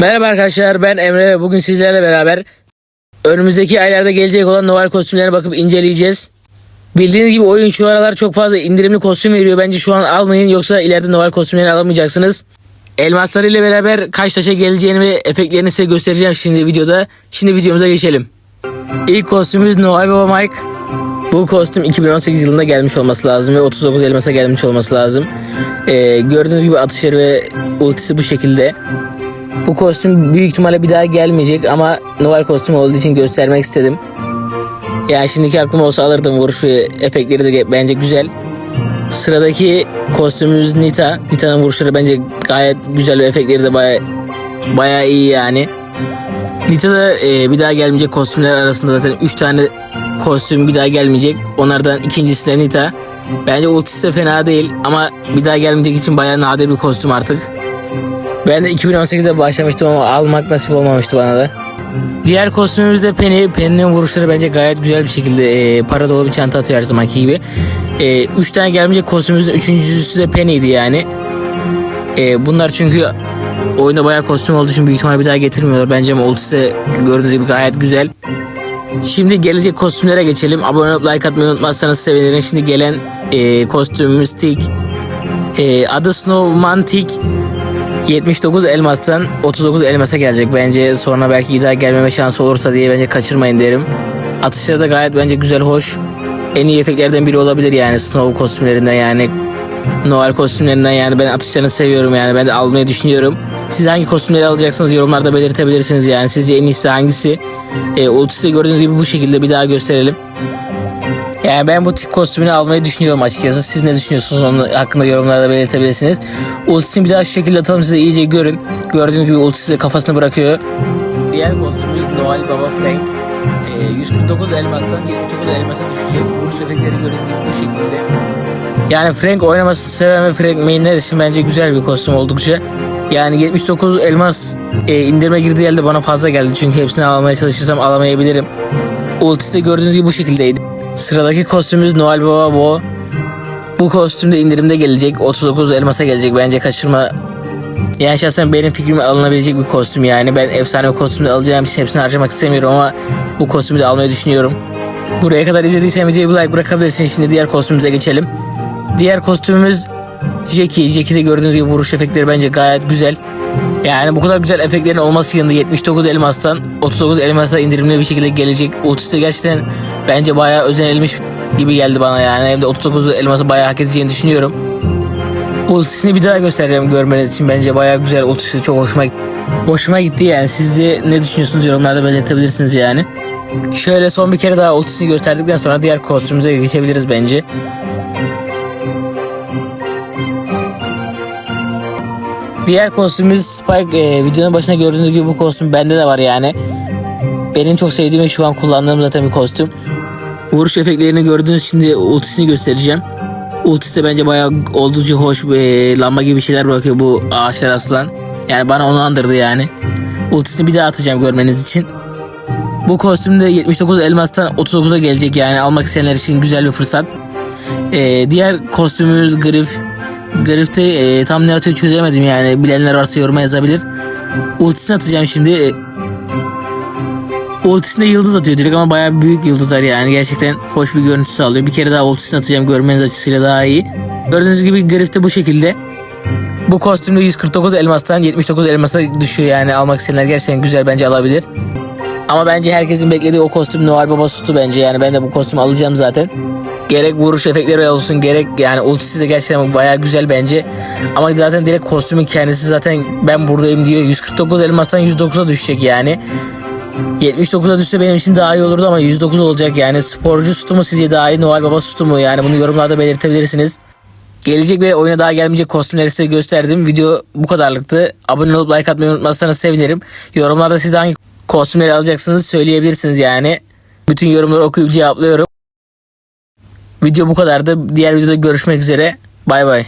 Merhaba arkadaşlar ben Emre ve bugün sizlerle beraber önümüzdeki aylarda gelecek olan Noel kostümlerine bakıp inceleyeceğiz. Bildiğiniz gibi oyun şu aralar çok fazla indirimli kostüm veriyor. Bence şu an almayın yoksa ileride Noel kostümlerini alamayacaksınız. Elmasları ile beraber kaç taşa geleceğini ve efektlerini size göstereceğim şimdi videoda. Şimdi videomuza geçelim. İlk kostümümüz Noel Baba Mike. Bu kostüm 2018 yılında gelmiş olması lazım ve 39 elmasa gelmiş olması lazım. Ee, gördüğünüz gibi atışları ve ultisi bu şekilde. Bu kostüm büyük ihtimalle bir daha gelmeyecek ama Noel kostümü olduğu için göstermek istedim. Yani şimdiki aklım olsa alırdım vuruş ve efektleri de bence güzel. Sıradaki kostümümüz Nita. Nita'nın vuruşları bence gayet güzel ve efektleri de baya baya iyi yani. Nita da e, bir daha gelmeyecek kostümler arasında zaten 3 tane kostüm bir daha gelmeyecek. Onlardan ikincisi de Nita. Bence ultisi de fena değil ama bir daha gelmeyecek için baya nadir bir kostüm artık. Ben de 2018'de başlamıştım ama almak nasip olmamıştı bana da. Diğer kostümümüz de Penny. Penny'nin vuruşları bence gayet güzel bir şekilde e, para dolu bir çanta atıyor her zamanki gibi. 3 e, üç tane gelmeyecek kostümümüzün üçüncüsü de Penny'ydi yani. E, bunlar çünkü oyunda bayağı kostüm olduğu için büyük ihtimalle bir daha getirmiyorlar. Bence ama ultisi gördüğünüz gibi gayet güzel. Şimdi gelecek kostümlere geçelim. Abone olup like atmayı unutmazsanız sevinirim. Şimdi gelen e, kostümümüz Tik. E, adı Snowmantic. 79 elmastan 39 elmasa gelecek. Bence sonra belki bir daha gelmeme şansı olursa diye bence kaçırmayın derim. Atışları da gayet bence güzel, hoş. En iyi efektlerden biri olabilir yani Snow kostümlerinden yani Noel kostümlerinden yani ben atışlarını seviyorum yani ben de almayı düşünüyorum. Siz hangi kostümleri alacaksınız yorumlarda belirtebilirsiniz yani sizce en iyisi hangisi? E, ultisi gördüğünüz gibi bu şekilde bir daha gösterelim. Yani ben bu tip kostümünü almayı düşünüyorum açıkçası. Siz ne düşünüyorsunuz onun hakkında yorumlarda belirtebilirsiniz. Ultisini bir daha şu şekilde atalım size iyice görün. Gördüğünüz gibi ultisi kafasını bırakıyor. Diğer kostümümüz Noel Baba Frank. Ee, 149 elmastan 79 elmasa düşecek. Vuruş efektleri gördüğünüz gibi bu şekilde. Yani Frank oynamasını seven ve Frank mainler için bence güzel bir kostüm oldukça. Yani 79 elmas e, indirme girdiği yerde bana fazla geldi. Çünkü hepsini almaya çalışırsam alamayabilirim. Ultisi de gördüğünüz gibi bu şekildeydi. Sıradaki kostümümüz Noel Baba Bo. Bu kostüm de indirimde gelecek. 39 elmasa gelecek. Bence kaçırma. Yani şahsen benim fikrime alınabilecek bir kostüm yani. Ben efsane bir kostümü de alacağım için hepsini harcamak istemiyorum ama bu kostümü de almayı düşünüyorum. Buraya kadar izlediysen videoyu bir like bırakabilirsin. Şimdi diğer kostümümüze geçelim. Diğer kostümümüz Jackie. Jackie'de gördüğünüz gibi vuruş efektleri bence gayet güzel. Yani bu kadar güzel efektlerin olması yanında 79 elmastan 39 elmasa indirimli bir şekilde gelecek. Ultisi gerçekten bence bayağı özenilmiş gibi geldi bana yani. Hem de 39 elması bayağı hak edeceğini düşünüyorum. Ultisini bir daha göstereceğim görmeniz için. Bence bayağı güzel. Ultisi çok hoşuma hoşuma gitti yani. Siz de ne düşünüyorsunuz yorumlarda belirtebilirsiniz yani. Şöyle son bir kere daha ultisini gösterdikten sonra diğer kostümümüze geçebiliriz bence. Diğer kostümümüz Spike. Ee, videonun başına gördüğünüz gibi bu kostüm bende de var yani. Benim çok sevdiğim ve şu an kullandığım zaten bir kostüm. Vuruş efektlerini gördüğünüz şimdi ultisini göstereceğim. Ultisi de bence bayağı oldukça hoş bir lamba gibi şeyler bırakıyor bu ağaçlar aslan. Yani bana onu andırdı yani. Ultisini bir daha atacağım görmeniz için. Bu kostüm de 79 elmastan 39'a gelecek yani almak isteyenler için güzel bir fırsat. Ee, diğer kostümümüz Griff. Griff'te e, tam ne atıyor çözemedim yani. Bilenler varsa yoruma yazabilir. Ultisini atacağım şimdi. E, ultisinde yıldız atıyor direkt ama bayağı büyük yıldızlar yani. Gerçekten hoş bir görüntü sağlıyor. Bir kere daha ultisini atacağım görmeniz açısıyla daha iyi. Gördüğünüz gibi Griff'te bu şekilde. Bu kostümde 149 elmastan 79 elmasa düşüyor yani almak isteyenler gerçekten güzel bence alabilir. Ama bence herkesin beklediği o kostüm Noel Baba Sutu bence yani ben de bu kostümü alacağım zaten. Gerek vuruş efektleri olsun gerek yani ultisi de gerçekten bayağı güzel bence. Ama zaten direkt kostümün kendisi zaten ben buradayım diyor. 149 elmastan 109'a düşecek yani. 79'a düşse benim için daha iyi olurdu ama 109 olacak yani. Sporcu sütü mu sizce daha iyi Noel Baba sütü mu? Yani bunu yorumlarda belirtebilirsiniz. Gelecek ve oyuna daha gelmeyecek kostümleri size gösterdim. Video bu kadarlıktı. Abone olup like atmayı unutmazsanız sevinirim. Yorumlarda siz hangi kostümleri alacaksınız söyleyebilirsiniz yani. Bütün yorumları okuyup cevaplıyorum. Video bu kadardı. Diğer videoda görüşmek üzere. Bay bay.